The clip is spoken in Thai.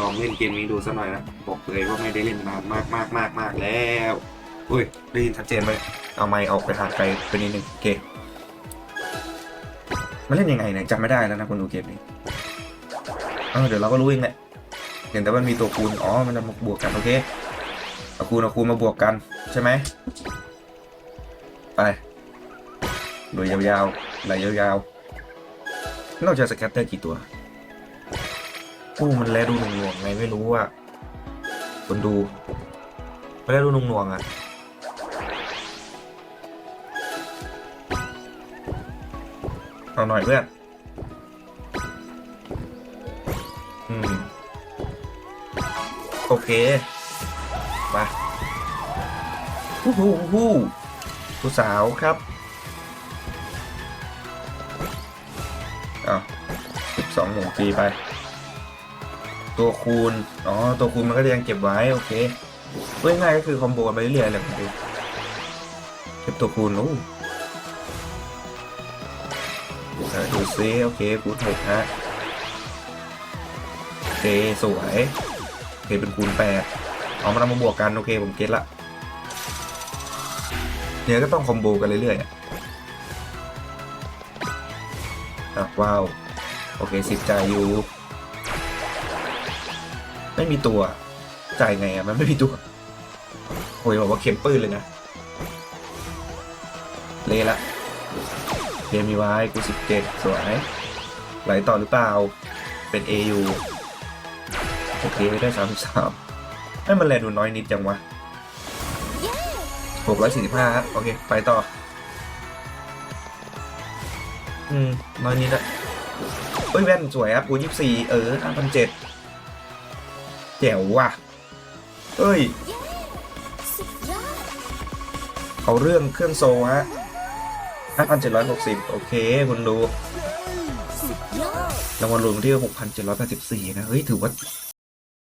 ลองเล่นเกมนี้ดูสักหน่อยนะบอกเลยว่าไม่ได้เล่นนานมากมากมากมากแล้วอุ้ยได้ยินชัดเจนไหมเอาไมค์ออกไปห่างไกลไปนิดนึงโอเคมันเล่นยังไงเนี่ยจำไม่ได้แล้วนะคนดูเกมนี้เออเดี๋ยวเราก็รู้เองแหละเห็นแต่ว่ามันมีตัวคูณอ๋อมันจะมาบวกกันโอเคเอาคูณเอาคูณมาบวกกันใช่ไหมไปโดยยาวๆไหลยาวๆนอกจากสแกตเตอร์กี่ตัว โอ้มันแลดูหน่วงงๆไงไม่รู้อะคนดูมันแลดูหน่วงงๆอะเอาหน่อยเพื่อนอืม โอเค มาฮู้ฮู้ฮู้ผู้สาวครับอ้าวสิบสองหนึ่งปีไป ตัวคูณ อ๋อ ตัวคูณมันก็จะยังเก็บไว้ โอเคเพื่อง่ายก็คือคอมโบกันไปเรื่อยๆเลยผมดูเก็บตัวคูณโอ้เออดูซิโอเคคูณหกฮะโอเคสวยโอเคเป็นคูณแปดเอามาทำมาบวกกัน โอเค ผมเก็ตละเนี่ยก็ต้องคอมโบกันเรื่อยๆอะว้าว โอเคสิบจ่ายอยู่ ไม่มีตัวจ่ายไงอะมันไม่มีตัวโอ้ยบอกว่าเข็มปืนเลยนะเละละเกมมีไว้กูสิบเจ็ดสวยไหลต่อหรือเปล่าเป็น AU โอเคได้สามสามให้มันแลดูน้อยนิดจังวะหกร้อยสี่สิบห้าโอเค ไปต่อ อืมน้อยนิดอะเฮ้ยแว่นสวยครับกูยี่สี่เออห้าพันเจ็ด แจ๋วว่ะเอ้ยสุดยอดเอาเรื่องเครื่องโซฮะ5,760 โอเค คุณดูสุดยอดรางวัลรวมที่ 6,784 นะ เฮ้ย ถือว่า